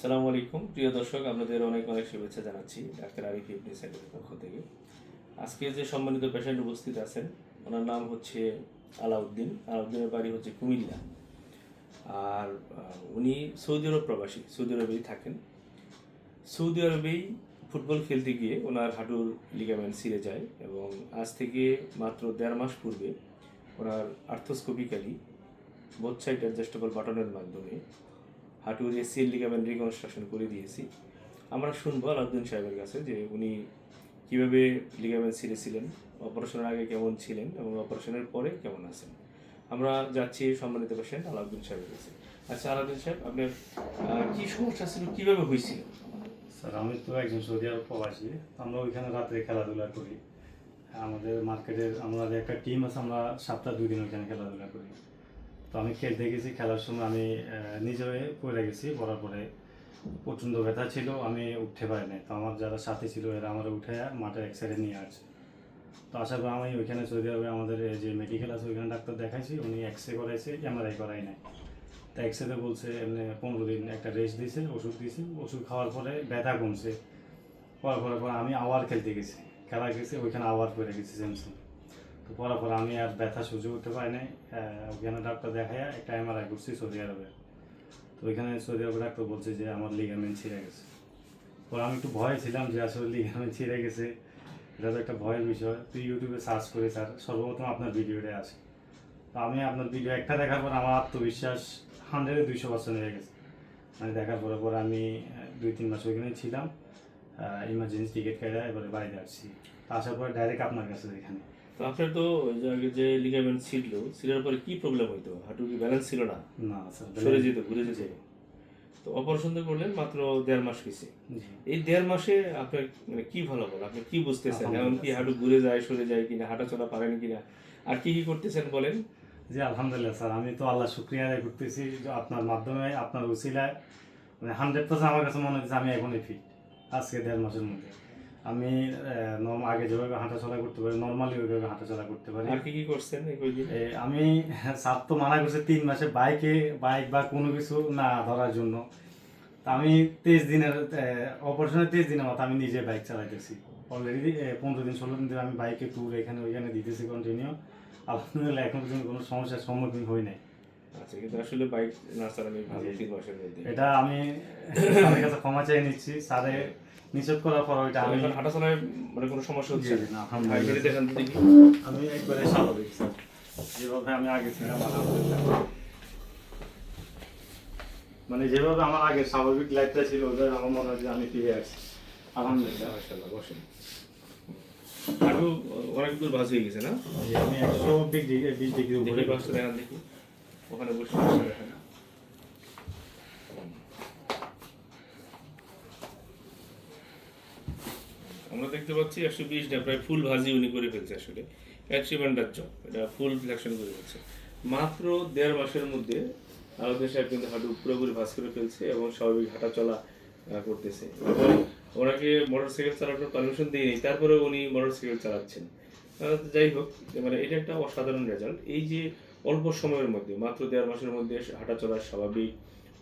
সালামু আলাইকুম। প্রিয় দর্শক, আপনাদের অনেক অনেক শুভেচ্ছা জানাচ্ছি ডাক্তার আরিফ ইবনে সাইদের পক্ষ থেকে। আজকে যে সম্মানিত পেশেন্ট উপস্থিত আছেন, ওনার নাম হচ্ছে আলাউদ্দিন। আলাউদ্দিনের বাড়ি হচ্ছে কুমিল্লা। আর উনি সৌদি আরব প্রবাসী, সৌদি আরবেই থাকেন। সৌদি আরবেই ফুটবল খেলতে গিয়ে ওনার হাঁটুর লিগামেন্ট ছিঁড়ে যায় এবং আজ থেকে মাত্র দেড় মাস পূর্বে ওনার আর্থোস্কোপিক্যালি বোথ সাইড অ্যাডজাস্টেবল বাটনের মাধ্যমে হাঁটুর এসিএল লিগামেন্ট রিকনস্ট্রাকশন করে দিয়েছি। আমরা শুনব আলাউদ্দিন সাহেবের কাছে যে উনি কীভাবে লিগামেন্ট ছিঁড়েছিলেন অপারেশনের আগে কেমন ছিলেন এবং অপারেশনের পরে কেমন আছেন। আমরা যাচ্ছি সম্মানিত পেশেন্ট আলাউদ্দিন সাহেবের কাছে। আচ্ছা আলাউদ্দিন সাহেব, আপনার কী সমস্যা ছিল, কীভাবে হয়েছিল? স্যার, আমি তো একজন সৌদি আরব প্রবাসী। আমরা ওইখানে রাত্রে খেলাধুলা করি। আমাদের মার্কেটের আমাদের একটা টিম আছে, আমরা সপ্তাহে দুই দিন ওইখানে খেলাধুলা করি। তো আমি খেলতে গেছি খেলার সময় আমি আহ, নিজে পড়ে গেছি পরে প্রচণ্ড ব্যথা ছিল আমি উঠতে পারি নাই। তো আমার যারা সাথী ছিল এরা আমার উঠে মাঠে এক সাইডে নিয়ে আসে তো আসার পর আমি ওইখানে সৌদি আরবে আমাদের যে মেডিকেল আছে ওইখানে ডাক্তার দেখাইছি উনি এক্স রে করাইছে এমআরআই করাই নাই। তা এক্সরে বলছে এমনি পনেরো দিন একটা রেস্ট দিয়েছে ওষুধ দিয়েছে ওষুধ খাওয়ার পরে ব্যথা কমছে। পড়ার পরে পরে আমি আবার খেলতে গেছি। খেলা গেছি ওইখানে আবার পড়ে গেছি স্যামসুং তো পড়ার পরে আমি আর ব্যথা সহ্য করতে পারি নাই। আহ, ওইখানে ডাক্তার দেখায় একটা এমআরআই করছি সৌদি আরবে তো ওইখানে সৌদি আরবে ডাক্তার বলছে যে আমার লিগামেন্ট ছিঁড়ে গেছে। পরে আমি একটু ভয় ছিলাম যে আসলে লিগামেন্ট ছিঁড়ে গেছে। এটা তো একটা ভয়ের বিষয়। তুই ইউটিউবে সার্চ করে স্যার সর্বপ্রথম আপনার ভিডিওটা আসে। তো আমি আপনার ভিডিও একটা দেখার পর আমার আত্মবিশ্বাস হান্ড্রেডে দুইশো পার্সেন্ট হয়ে গেছে। মানে দেখার পরে পরে আমি দুই তিন মাস ওইখানে ছিলাম। ইমার্জেন্সি টিকিট কেটে এবারে বাড়িতে আসছি। আসার পরে ডাইরেক্ট আপনার কাছে এখানে। তো আপনার তো যে আগে যে লিগামেন্ট ছিল পরে কি প্রবলেম হইতো? হাঁটু কি ব্যালেন্স ছিল না? না সরে যেত ঘুরে যেত। তো অপারেশন তো করলেন মাত্র দেড় মাস হয়েছে এই দেড় মাসে আপনার মানে কি ভালো বল আপনি কি বুঝতেছেন? এমন কি হাঁটু ঘুরে যায় সরে যায় কিনা হাঁটা চলা পারেন কিনা? আর কি কি করতেছেন বলেন? জি আলহামদুলিল্লাহ স্যার। আমি তো আল্লাহ শুক্রিয়া আদায় করতেছি আপনার মাধ্যমে আপনার উসিলায় মানে হান্ড্রেড পার্সেন্ট আমার কাছে মনে হচ্ছে আমি এখনই ফিট আজকে দেড় মাসের মধ্যে। আমি নর্মাল আগে যেভাবে হাঁটা চলা করতে পারি নর্মালি ওইভাবে হাঁটা চলা করতে পারি। আর কি কি করছেন আমি স্যার তো মানা করছে তিন মাসে বাইকে বাইক বা কোনো কিছু না ধরার জন্য। তা আমি তেইশ দিনের অপারেশনের তেইশ দিনের মতো আমি নিজে বাইক চালাইতেছি। অলরেডি পনেরো দিন ষোলো দিন ধরে আমি বাইকে ট্যুর এখানে ওইখানে দিতেছি কন্টিনিউ আলহামদুলিল্লাহ এখন পর্যন্ত কোনো সমস্যার সম্মুখীন হই নাই। আচ্ছা কিন্তু আসলে বাইক না চালানো ভালো এটা আমি স্যারের কাছে ক্ষমা চেয়ে নিচ্ছি। স্যারে নিষেধ করার পর ওইটা আমি এখন হাঁটা চলায় মানে কোনো সমস্যা হচ্ছে? না আমি একবারে স্বাভাবিক স্যার। যেভাবে আমি আগে ছিলাম মানে যেভাবে আমার আগে স্বাভাবিক লাইফটা ছিল ওইভাবে আমার মনে হয় যে আমি ফিরে আসছি। আলহামদুলিল্লাহ। মাশাআল্লাহ বসেন। হাঁটু অনেক দূর হয়ে গেছে না? আমি একশো বিশ ডিগ্রি বিশ ডিগ্রি উপরে। দেখি বাসটা দেখান দেখি। ওখানে বসে বসে দেখান আমরা দেখতে পাচ্ছি একশো বিশটা, প্রায় ফুল ভাজি উনি করে ফেলছে আসলে। অ্যাচিভমেন্টার জব এটা ফুল ফ্লেকশন করে ফেলছে। মাত্র দেড় মাসের মধ্যে আমাদের সাহেব কিন্তু হাঁটু পুরোপুরি ভাজ করে ফেলছে এবং স্বাভাবিক হাঁটা চলা করতেছে। ওনাকে মোটর সাইকেল চালানোর পারমিশন দিয়ে নেই তারপরে উনি মোটর সাইকেল চালাচ্ছেন যাই হোক মানে এটা একটা অসাধারণ রেজাল্ট এই যে অল্প সময়ের মধ্যে, মাত্র দেড় মাসের মধ্যে হাঁটা চলা স্বাভাবিক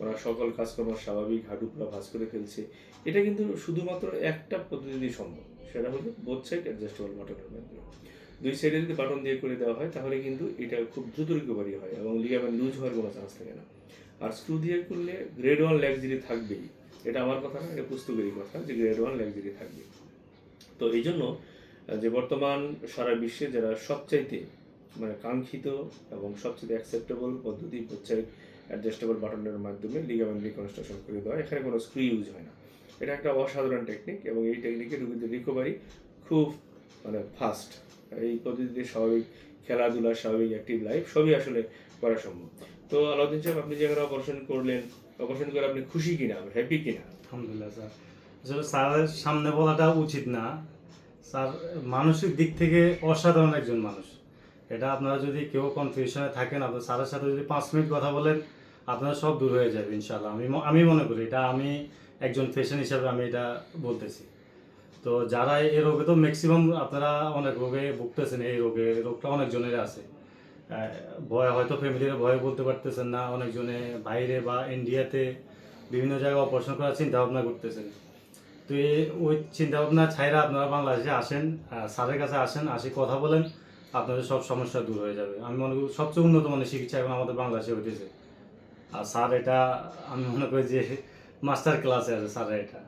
ওরা সকল কাজকর্ম স্বাভাবিক, হাঁটু ভাঁজ করে ফেলছে। এটা কিন্তু শুধুমাত্র একটা পদ্ধতি সম্ভব। সেটা হলো বোথ সাইড অ্যাডজাস্টেবল বাটনের মাধ্যমে দুই সাইডে যদি বাটন দিয়ে করে দেওয়া হয়, তাহলে কিন্তু এটা খুব দ্রুত রিকভারি হয় এবং লিগামেন্ট লুজ হওয়ার কোনো চান্স থাকে না। আর স্ক্রু দিয়ে করলে গ্রেড ওয়ান ল্যাক্সিরি থাকবেই। এটা আমার কথা না, এটা পুস্তকেরই কথা যে গ্রেড ওয়ান ল্যাক্সিরি থাকবে। তো এই জন্য যে বর্তমান সারা বিশ্বে যারা সবচাইতে মানে কাঙ্ক্ষিত এবং সবচেয়ে অ্যাকসেপ্টেবল পদ্ধতি হচ্ছে অ্যাডজাস্টেবল বাটনের মাধ্যমে লিগামেন্ট রিকনস্ট্রাকশন করে দেওয়া এখানে কোনো স্ক্রু ইউজ হয় না। এটা একটা অসাধারণ টেকনিক এবং এই টেকনিকে রোগীদের রিকভারি খুব মানে ফাস্ট এই পদ্ধতিতে স্বাভাবিক খেলাধুলা, স্বাভাবিক অ্যাক্টিভ লাইফ সবই আসলে করা সম্ভব। তো আলাউদ্দিন সাহেব, আপনি যেখানে অপারেশন করলেন অপারেশন করে আপনি খুশি কিনা হ্যাপি কিনা? আলহামদুলিল্লাহ, স্যার। আসলে স্যারের সামনে বলাটা উচিত না। স্যার মানসিক দিক থেকে অসাধারণ একজন মানুষ। এটা আপনারা যদি কেউ কনফিউশনে থাকেন, আপনার স্যারের সাথে যদি পাঁচ মিনিট কথা বলেন আপনারা সব দূর হয়ে যাবে ইনশাল্লাহ আমি আমি মনে করি, এটা আমি একজন পেশেন্ট হিসাবে আমি এটা বলতেছি। তো যারা এই রোগে তো ম্যাক্সিমাম আপনারা অনেক রোগে ভুগতেছেন, এই রোগে রোগটা অনেকজনের আছে। ভয় হয়তো ফ্যামিলির ভয়ে বলতে পারতেছেন না, অনেকজনে বাইরে বা ইন্ডিয়াতে বিভিন্ন জায়গায় অপারেশন করার চিন্তা ভাবনা করতেছেন। তো এই ওই চিন্তা ভাবনা ছাইরা আপনারা বাংলাদেশে আসেন স্যারের কাছে আসেন, আসি কথা বলেন, আপনাদের সব সমস্যা দূর হয়ে যাবে। আমি মনে করি সবচেয়ে উন্নত মানের চিকিৎসা এখন আমাদের বাংলাদেশে হইতেছে। আর স্যার এটা, আমি মনে করি যে মাস্টার ক্লাসে আছে স্যার এটা।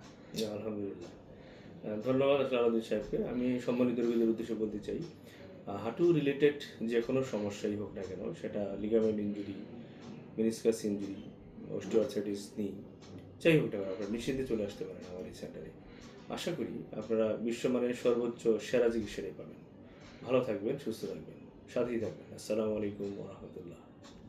আলহামদুলিল্লাহ। ধন্যবাদ আলাউদ্দিন সাহেবকে। আমি সম্মানিত রোগীদের উদ্দেশ্যে বলতে চাই হাঁটু রিলেটেড যে কোনো সমস্যাই হোক না কেন, সেটা ligament injury meniscus injury osteoarthritis knee যাই হোক আপনারা নিশ্চিন্তে চলে আসতে পারেন আমার এই সেন্টারে আশা করি আপনারা বিশ্বমানের সর্বোচ্চ সেরা চিকিৎসাটাই পাবেন। ভালো থাকবেন, সুস্থ থাকবেন, সাথেই থাকবেন। আসসালামু আলাইকুম রহমতুল্লাহ।